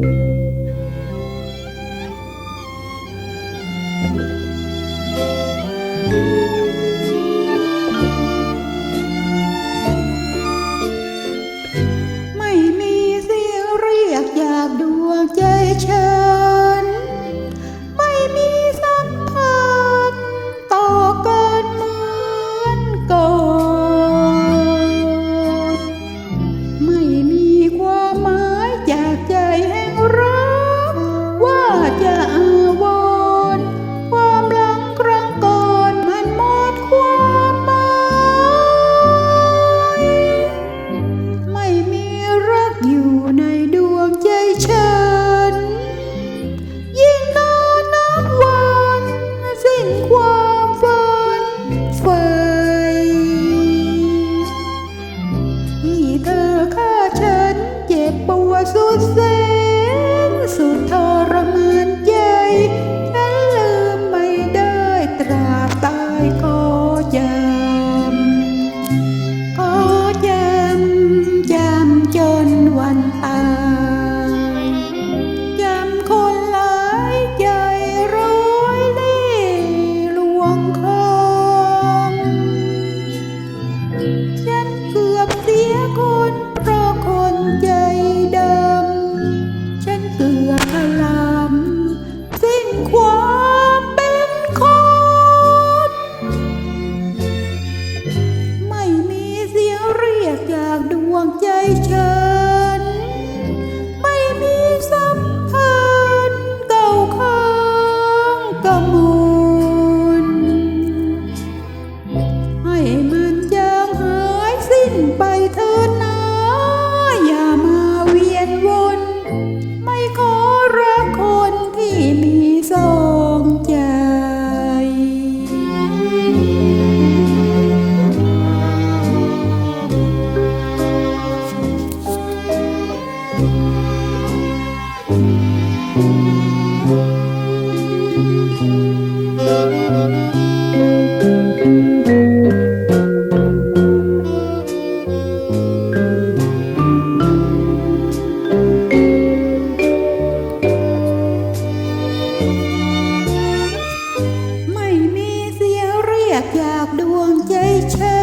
thank you. วงใจฉัน ไม่มีสัมพันเก่าข้างกมูลให้มา ไม่มีเสียงเรียกอยากดวงใจฉัน